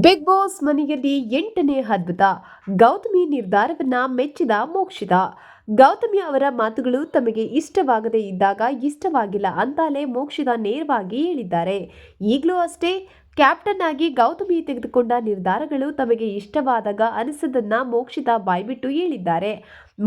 Big boss ಮನೆಯಲ್ಲಿ ಎಂಟನೇ ಅದ್ಭುತ ಗೌತಮಿ ನಿರ್ಧಾರವನ್ನ ಮೆಚ್ಚಿದ, ಮೋಕ್ಷಿತ. ಗೌತಮಿ ಅವರ ಮಾತುಗಳು ತಮಗೆ ಇಷ್ಟವಾಗದೇ ಇದ್ದಾಗ ಇಷ್ಟವಾಗಿಲ್ಲ ಅಂತಾಲೆ ಮೋಕ್ಷಿತ ನೇರವಾಗಿ ಹೇಳಿದ್ದಾರೆ. ಈಗಲೂ ಅಷ್ಟೇ ಕ್ಯಾಪ್ಟನ್ ಆಗಿ ಗೌತಮಿ ತೆಗೆದುಕೊಂಡ ನಿರ್ಧಾರಗಳು ತಮಗೆ ಇಷ್ಟವಾದಾಗ ಅನಿಸದನ್ನ ಮೋಕ್ಷಿತಾ ಬಾಯ್ಬಿಟ್ಟು ಹೇಳಿದ್ದಾರೆ.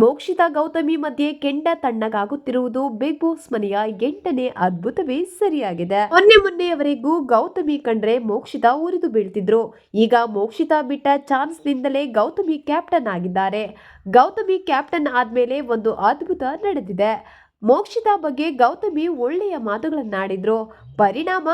ಮೋಕ್ಷಿತಾ ಗೌತಮಿ ಮಧ್ಯೆ ಕೆಂಡ ತಣ್ಣಗಾಗುತ್ತಿರುವುದು ಬಿಗ್ ಬಾಸ್ ಮನೆಯ ಎಂಟನೇ ಅದ್ಭುತವೇ ಸರಿಯಾಗಿದೆ. ಮೊನ್ನೆ ಮೊನ್ನೆಯವರೆಗೂ ಗೌತಮಿ ಕಂಡ್ರೆ ಮೋಕ್ಷಿತಾ ಉರಿದು ಬೀಳ್ತಿದ್ರು. ಈಗ ಮೋಕ್ಷಿತಾ ಬಿಟ್ಟ ಚಾನ್ಸ್ ನಿಂದಲೇ ಗೌತಮಿ ಕ್ಯಾಪ್ಟನ್ ಆಗಿದ್ದಾರೆ. ಗೌತಮಿ ಕ್ಯಾಪ್ಟನ್ ಆದ್ಮೇಲೆ ಒಂದು ಅದ್ಭುತ ನಡೆದಿದೆ. ಮೋಕ್ಷಿತಾ ಬಗ್ಗೆ ಗೌತಮಿ ಒಳ್ಳೆಯ ಮಾತುಗಳನ್ನಾಡಿದ್ರು. ಪರಿಣಾಮ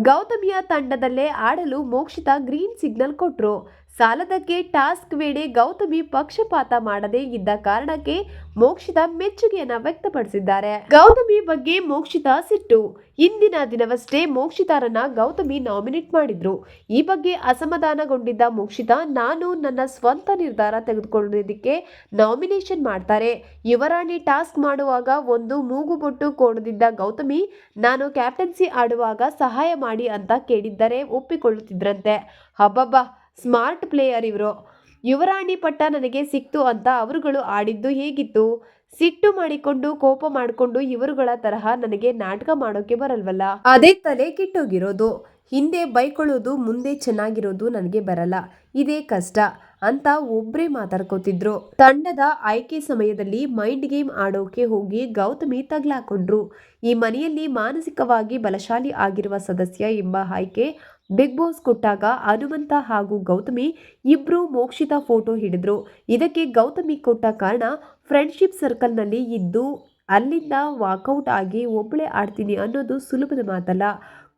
ಗೌತಮಿಯ ತಂಡದಲ್ಲೇ ಆಡಲು ಮೋಕ್ಷಿತ ಗ್ರೀನ್ ಸಿಗ್ನಲ್ ಕೊಟ್ರು. ಸಾಲದಕ್ಕೆ ಟಾಸ್ಕ್ ವೇಳೆ ಗೌತಮಿ ಪಕ್ಷಪಾತ ಮಾಡದೇ ಇದ್ದ ಕಾರಣಕ್ಕೆ ಮೋಕ್ಷಿತ ಮೆಚ್ಚುಗೆಯನ್ನ ವ್ಯಕ್ತಪಡಿಸಿದ್ದಾರೆ. ಗೌತಮಿ ಬಗ್ಗೆ ಮೋಕ್ಷಿತ ಸಿಟ್ಟು. ಇಂದಿನ ದಿನವಷ್ಟೇ ಮೋಕ್ಷಿತಾರನ್ನ ಗೌತಮಿ ನಾಮಿನೇಟ್ ಮಾಡಿದ್ರು. ಈ ಬಗ್ಗೆ ಅಸಮಾಧಾನಗೊಂಡಿದ್ದ ಮೋಕ್ಷಿತ ನಾನು ನನ್ನ ಸ್ವಂತ ನಿರ್ಧಾರ ತೆಗೆದುಕೊಳ್ಳೋದಕ್ಕೆ ನಾಮಿನೇಷನ್ ಮಾಡ್ತಾರೆ. ಯುವರಾಣಿ ಟಾಸ್ಕ್ ಮಾಡುವಾಗ ಒಂದು ಮೂಗುಬೊಟ್ಟು ಕೋಣದಿದ್ದ ಗೌತಮಿ, ನಾನು ಕ್ಯಾಪ್ಟನ್ಸಿ ಆಡುವಾಗ ಸಹಾಯ ಮಾಡಿ ಅಂತ ಕೇಳಿದ್ದರೆ ಒಪ್ಪಿಕೊಳ್ಳುತ್ತಿದ್ರಂತೆ. ಹಬ್ಬಬ್ಬ ಸ್ಮಾರ್ಟ್ ಪ್ಲೇಯರ್ ಇವರು. ಯುವರಾಣಿ ಪಟ್ಟ ನನಗೆ ಸಿಕ್ತು ಅಂತ ಅವರುಗಳು ಆಡಿದ್ದು ಹೇಗಿತ್ತು? ಸಿಟ್ಟು ಮಾಡಿಕೊಂಡು, ಕೋಪ ಮಾಡಿಕೊಂಡು ಇವರುಗಳ ತರಹ ನನಗೆ ನಾಟಕ ಮಾಡೋಕೆ ಬರಲ್ವಲ್ಲ? ಅದೇ ತಲೆ ಕೆಟ್ಟೋಗಿರೋದು. ಹಿಂದೆ ಬೈಕೊಳ್ಳೋದು ಮುಂದೆ ಚೆನ್ನಾಗಿರೋದು ನನಗೆ ಬರಲ್ಲ. ಇದೇ ಕಷ್ಟ. ಅಂತ ಒಬ್ಬರೇ ಮಾತಾಡ್ಕೋತಿದ್ರು. ತಂಡದ ಆಯ್ಕೆ ಸಮಯದಲ್ಲಿ ಮೈಂಡ್ ಗೇಮ್ ಆಡೋಕೆ ಹೋಗಿ ಗೌತಮಿ ತಗ್ಲಾಕೊಂಡ್ರು. ಈ ಮನೆಯಲ್ಲಿ ಮಾನಸಿಕವಾಗಿ ಬಲಶಾಲಿ ಆಗಿರುವ ಸದಸ್ಯ ಎಂಬ ಆಯ್ಕೆ ಬಿಗ್ ಬಾಸ್ ಕೊಟ್ಟಾಗ ಹನುಮಂತ ಹಾಗೂ ಗೌತಮಿ ಇಬ್ರು ಮೋಕ್ಷಿತ ಫೋಟೋ ಹಿಡಿದ್ರು. ಇದಕ್ಕೆ ಗೌತಮಿ ಕೊಟ್ಟ ಕಾರಣ ಫ್ರೆಂಡ್ಶಿಪ್ ಸರ್ಕಲ್ನಲ್ಲಿ ಇದ್ದು ಅಲ್ಲಿಂದ ವಾಕೌಟ್ ಆಗಿ ಒಬ್ಬಳೆ ಆಡ್ತೀನಿ ಅನ್ನೋದು ಸುಲಭದ ಮಾತಲ್ಲ.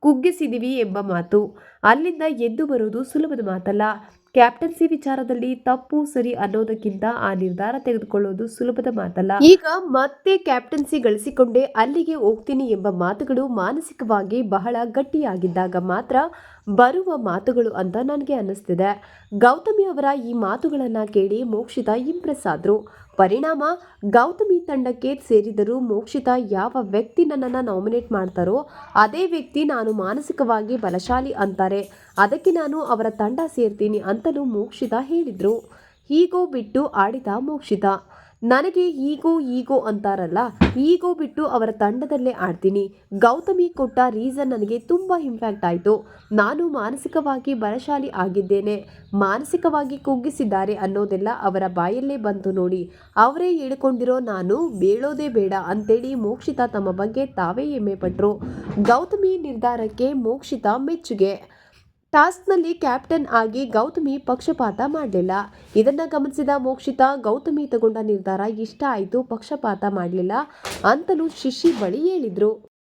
ಕುಗ್ಗಿಸಿದೀವಿ ಎಂಬ ಮಾತು. ಅಲ್ಲಿಂದ ಎದ್ದು ಬರುವುದು ಸುಲಭದ ಮಾತಲ್ಲ. ಕ್ಯಾಪ್ಟನ್ಸಿ ವಿಚಾರದಲ್ಲಿ ತಪ್ಪು, ಸರಿ ಅನ್ನೋದಕ್ಕಿಂತ ಆ ನಿರ್ಧಾರ ತೆಗೆದುಕೊಳ್ಳೋದು ಸುಲಭದ ಮಾತಲ್ಲ. ಈಗ ಮತ್ತೆ ಕ್ಯಾಪ್ಟನ್ಸಿ ಗಳಿಸಿಕೊಂಡೇ ಅಲ್ಲಿಗೆ ಹೋಗ್ತೀನಿ ಎಂಬ ಮಾತುಗಳು ಮಾನಸಿಕವಾಗಿ ಬಹಳ ಗಟ್ಟಿಯಾಗಿದ್ದಾಗ ಮಾತ್ರ ಬರುವ ಮಾತುಗಳು ಅಂತ ನನಗೆ ಅನ್ನಿಸ್ತಿದೆ. ಗೌತಮಿ ಅವರ ಈ ಮಾತುಗಳನ್ನು ಕೇಳಿ ಮೋಕ್ಷಿತ ಇಂಪ್ರೆಸ್ ಆದರು ಪರಿಣಾಮ, ಗೌತಮಿ ತಂಡಕ್ಕೆ ಸೇರಿದರೂ ಮೋಕ್ಷಿತ ಯಾವ ವ್ಯಕ್ತಿ ನನ್ನನ್ನು ನಾಮಿನೇಟ್ ಮಾಡ್ತಾರೋ, ಅದೇ ವ್ಯಕ್ತಿ ನಾನು ಮಾನಸಿಕವಾಗಿ ಬಲಶಾಲಿ ಅಂತಾರೆ. ಅದಕ್ಕೆ ನಾನು ಅವರ ತಂಡ ಸೇರ್ತೀನಿ ಅಂತಲೂ ಮೋಕ್ಷಿತ ಹೇಳಿದರು. ಹೀಗೋ ಬಿಟ್ಟು ಆಡಿದ ಮೋಕ್ಷಿತ. ನನಗೆ ಈಗೋ ಈಗೋ ಅಂತಾರಲ್ಲ ಈಗೋ ಬಿಟ್ಟು ಅವರ ತಂಡದಲ್ಲೇ ಆಡ್ತೀನಿ. ಗೌತಮಿ ಕೊಟ್ಟ ರೀಸನ್ ನನಗೆ ತುಂಬ ಇಂಪ್ಯಾಕ್ಟ್ ಆಯಿತು. ನಾನು ಮಾನಸಿಕವಾಗಿ ಬಲಶಾಲಿ ಆಗಿದ್ದೇನೆ. ಮಾನಸಿಕವಾಗಿ ಕುಗ್ಗಿಸಿದ್ದಾರೆ ಅನ್ನೋದೆಲ್ಲ ಅವರ ಬಾಯಲ್ಲೇ ಬಂತು ನೋಡಿ. ಅವರೇ ಹೇಳ್ಕೊಂಡಿರೋ ನಾನು ಬೇಳೋದೇ ಬೇಡ ಅಂತೇಳಿ ಮೋಕ್ಷಿತ ತಮ್ಮ ಬಗ್ಗೆ ತಾವೇ ಹೆಮ್ಮೆ ಪಟ್ಟರು ಗೌತಮಿ ನಿರ್ಧಾರಕ್ಕೆ ಮೋಕ್ಷಿತ ಮೆಚ್ಚುಗೆ. ಟಾಸ್ಕ್ನಲ್ಲಿ ಕ್ಯಾಪ್ಟನ್ ಆಗಿ ಗೌತಮಿ ಪಕ್ಷಪಾತ ಮಾಡಲಿಲ್ಲ. ಇದನ್ನ ಗಮನಿಸಿದ ಮೋಕ್ಷಿತ, ಗೌತಮಿ ತಗೊಂಡ ನಿರ್ಧಾರ ಇಷ್ಟ ಆಯಿತು, ಪಕ್ಷಪಾತ ಮಾಡಲಿಲ್ಲ ಅಂತಲೂ ಶಿಶಿ ಬಳಿ ಹೇಳಿದ್ರು.